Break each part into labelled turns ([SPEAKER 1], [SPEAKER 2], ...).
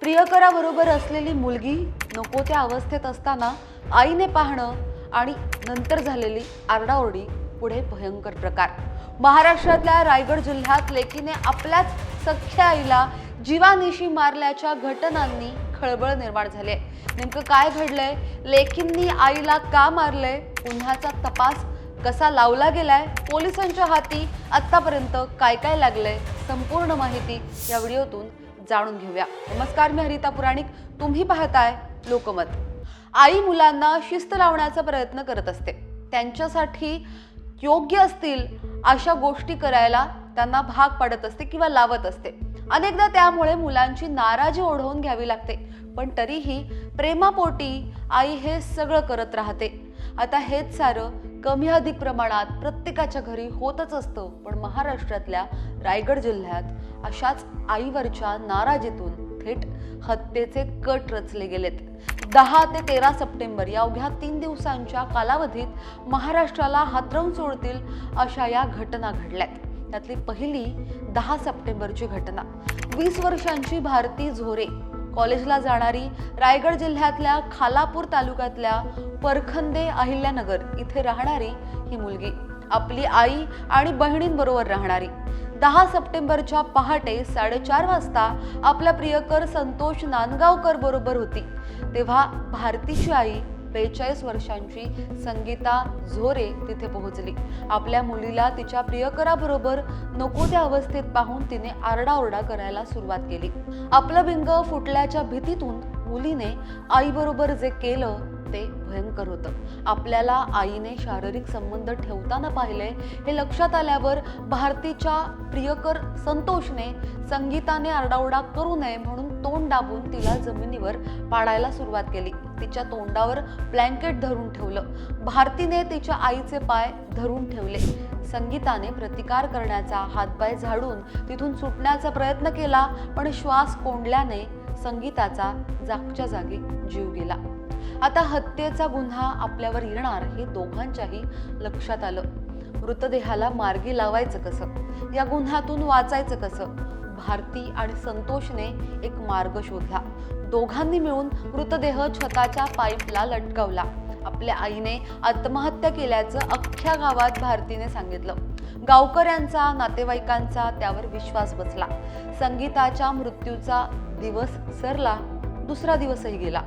[SPEAKER 1] प्रियकराबरोबर असलेली मुलगी नको त्या अवस्थेत असताना आईने पाहणं आणि नंतर झालेली आरडाओरडी पुढे भयंकर प्रकार. महाराष्ट्रातल्या रायगड जिल्ह्यात लेकीने आपल्याच सख्या आईला जीवानिशी मारल्याच्या घटनांनी खळबळ निर्माण झाली आहे नेमकं काय घडलंय? लेकींनी आईला का मारलंय? गुन्ह्याचा तपास कसा लावला गेलाय? पोलिसांच्या हाती आत्तापर्यंत काय काय लागलंय? संपूर्ण माहिती या व्हिडिओतून जाणून घेऊया. नमस्कार मी हरिता पुराणिक. तुम्ही पाहताय लोकमत. आई मुलांना शिस्त लावण्याचा प्रयत्न करत असते. त्यांच्यासाठी योग्य असतील अशा गोष्टी करायला त्यांना भाग पाडत असते किंवा लावत असते. अनेकदा त्यामुळे मुलांची नाराजी ओढवून घ्यावी लागते. पण तरीही प्रेमापोटी आई हे सगळं करत राहते. आता हेच सारं कमी अधिक प्रमाणात प्रत्येकाच्या घरी होतच असतं. पण महाराष्ट्रातल्या रायगड जिल्ह्यात अशाच आईवरच्या नाराजीतून थेट हत्येचे कट रचले गेलेत. दहा ते तेरा सप्टेंबर या अवघ्या तीन दिवसांच्या कालावधीत महाराष्ट्राला हातरवून सोडतील अशा या घटना घडल्यात. त्यातली पहिली दहा सप्टेंबरची घटना. वीस वर्षांची भारती झोरे. कॉलेजला जाणारी रायगड जिल्ह्यातल्या खालापूर तालुक्यातल्या परखंदे अहिल्यानगर इथे राहणारी ही मुलगी. आपली आई आणि बहिणींबरोबर राहणारी. दहा सप्टेंबरच्या पहाटे साडेचार वाजता आपला प्रियकर संतोष नांदगावकर बरोबर होती. तेव्हा भारतीची आई बेचाळीस वर्षांची संगीता झोरे तिथे पोहोचली. आपल्या मुलीला तिच्या प्रियकराबरोबर नको त्या अवस्थेत पाहून तिने आरडाओरडा करायला सुरुवात केली. आपलं बिंग फुटल्याच्या भीतीतून मुलीने आईबरोबर जे केलं ते भयंकर होतं. आपल्याला आईने शारीरिक संबंध ठेवताना पाहिले हे लक्षात आल्यावर भारतीच्या प्रियकर संतोषने संगीताने आरडाओरडा करू नये म्हणून तोंड दाबून तिला जमिनीवर पाडायला सुरुवात केली. तिच्या तोंडावर ब्लँकेट धरून ठेवलं. भारतीने तिच्या आईचे पाय धरून ठेवले. संगीताने प्रतिकार करण्याचा हातपाय झाडून तिथून सुटण्याचा प्रयत्न केला पण श्वास कोंडल्याने संगीताचा जागच्या जागी जीव गेला. आता हत्येचा गुन्हा आपल्यावर येणार हे दोघांच्याही लक्षात आलं. मृतदेहाला मार्गी लावायचं कसं? या गुन्ह्यातून वाचायचं कसं? भारती आणि संतोषने एक मार्ग शोधला. दोघांनी मिळून मृतदेह छताच्या पाईपला लटकवला. आपल्या आईने आत्महत्या केल्याचं अख्ख्या गावात भारतीने सांगितलं. गावकऱ्यांचा नातेवाईकांचा त्यावर विश्वास बसला. संगीताच्या मृत्यूचा दिवस सरला. दुसरा दिवसही गेला.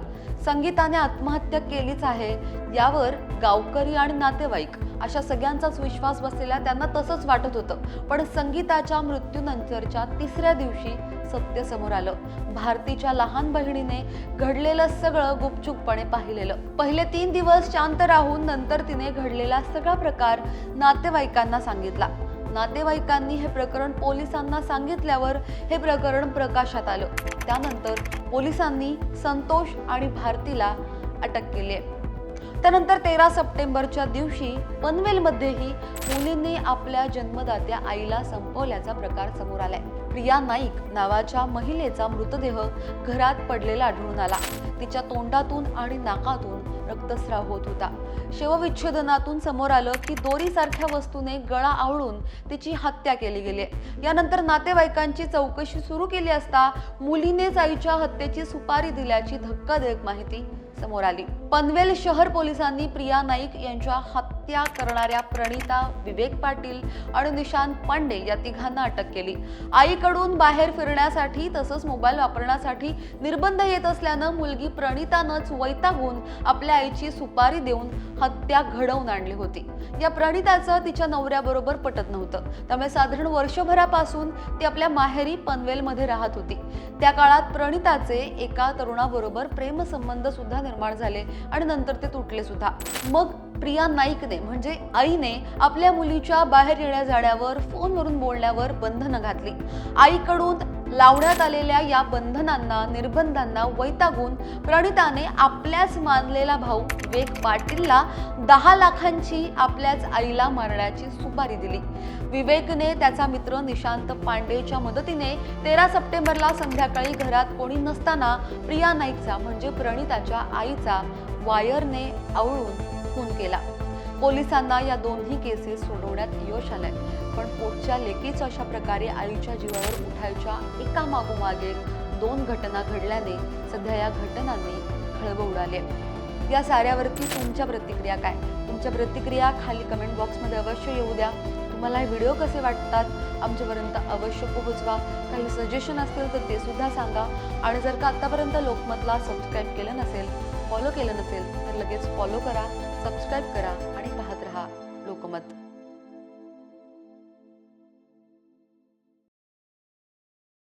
[SPEAKER 1] संगीताने आत्महत्या केलीच आहे. यावर गावकरी आणि नातेवाईक अशा सगळ्यांचाच विश्वास बसलेला त्यांना तसंच वाटत होतं. पण संगीताच्या मृत्यूनंतरच्या तिसऱ्या दिवशी सत्य समोर आलं. भारतीच्या लहान बहिणीने घडलेलं सगळं गुपचूपपणे पाहिलेलं. पहिले तीन दिवस शांत राहून नंतर तिने घडलेला सगळा प्रकार नातेवाईकांना सांगितला. नातेवाईकांनी हे प्रकरण पोलिसांना सांगितल्यावर हे प्रकरण प्रकाशात आलं. त्यानंतर पोलिसांनी संतोष आणि भारतीला अटक केली आहे. त्यानंतर तेरा सप्टेंबरच्या दिवशी पनवेलमध्येही मुलींनी आपल्या जन्मदात्या आईला संपवल्याचा प्रकार समोर आलाय. प्रिया नाईक नावाच्या महिलेचा मृतदेह घरात पडलेला आढळून आला. तिच्या तोंडातून आणि नाकातून रक्तस्राव होत होता. शवविच्छेदनातून समोर आलं की दोरीसारख्या वस्तूने गळा आवळून तिची हत्या केली गेली. यानंतर नातेवाईकांची चौकशी सुरू केली असता मुलीनेच आईच्या हत्येची सुपारी दिल्याची धक्कादायक माहिती समोर आली. पनवेल शहर पोलिसांनी प्रिया नाईक यांच्या हत्या करणाऱ्या प्रणिता विवेक पाटील आणि निशांत पांडे या तिघांना अटक केली. आईकडून बाहेर फिरण्यासाठी तसंच मोबाईल वापरण्यासाठी निर्बंध येत असल्यानं मुलगी प्रणितानंच वैतागून आपल्या आईची सुपारी देऊन हत्या घडवून आणली होती. या प्रणिताचं तिच्या नवऱ्याबरोबर पटत नव्हतं. त्यामुळे साधारण वर्षभरापासून ती आपल्या माहेरी पनवेलमध्ये राहत होती. त्या काळात प्रणिताचे एका तरुणाबरोबर प्रेमसंबंध सुद्धा निर्माण झाले आणि नंतर ते तुटले सुद्धा. मग प्रिया नाईकने म्हणजे आईने आपल्या मुलीच्या बाहेर येण्या जाण्यावर फोनवरून बोलण्यावर बंधनं घातली. आईकडून लावण्यात आलेल्या या बंधनांना निर्बंधांना वैतागून प्रणिताने आपल्याच मानलेला भाऊ विवेक पाटीलला दहा लाखांची आपल्याच आईला मारण्याची सुपारी दिली. विवेकने त्याचा मित्र निशांत पांडेच्या मदतीने तेरा सप्टेंबरला संध्याकाळी घरात कोणी नसताना प्रिया नाईकचा म्हणजे प्रणिताच्या आईचा वायरने आवळून खून केला. पोलिसांना या दोन्ही केसेस सोडवण्यात यश आलंय. पण पोटच्या लेकीच अशा प्रकारे आईच्या जीवावर उठायच्या एका मागोमाग एक दोन घटना घडल्याने सध्या या घटनांनी खळबळ उडाली या साऱ्यावरती तुमच्या प्रतिक्रिया काय? तुमच्या प्रतिक्रिया खाली कमेंट बॉक्समध्ये अवश्य येऊ द्या. तुम्हाला हे व्हिडिओ कसे वाटतात? आमच्यापर्यंत अवश्य पोहोचवा. काही सजेशन असतील तर ते सुद्धा सांगा. आणि जर का आत्तापर्यंत लोकमतला सबस्क्राईब केलं नसेल फॉलो केलं नसेल तर लगेच फॉलो करा सबस्क्राईब करा आणि Muhammad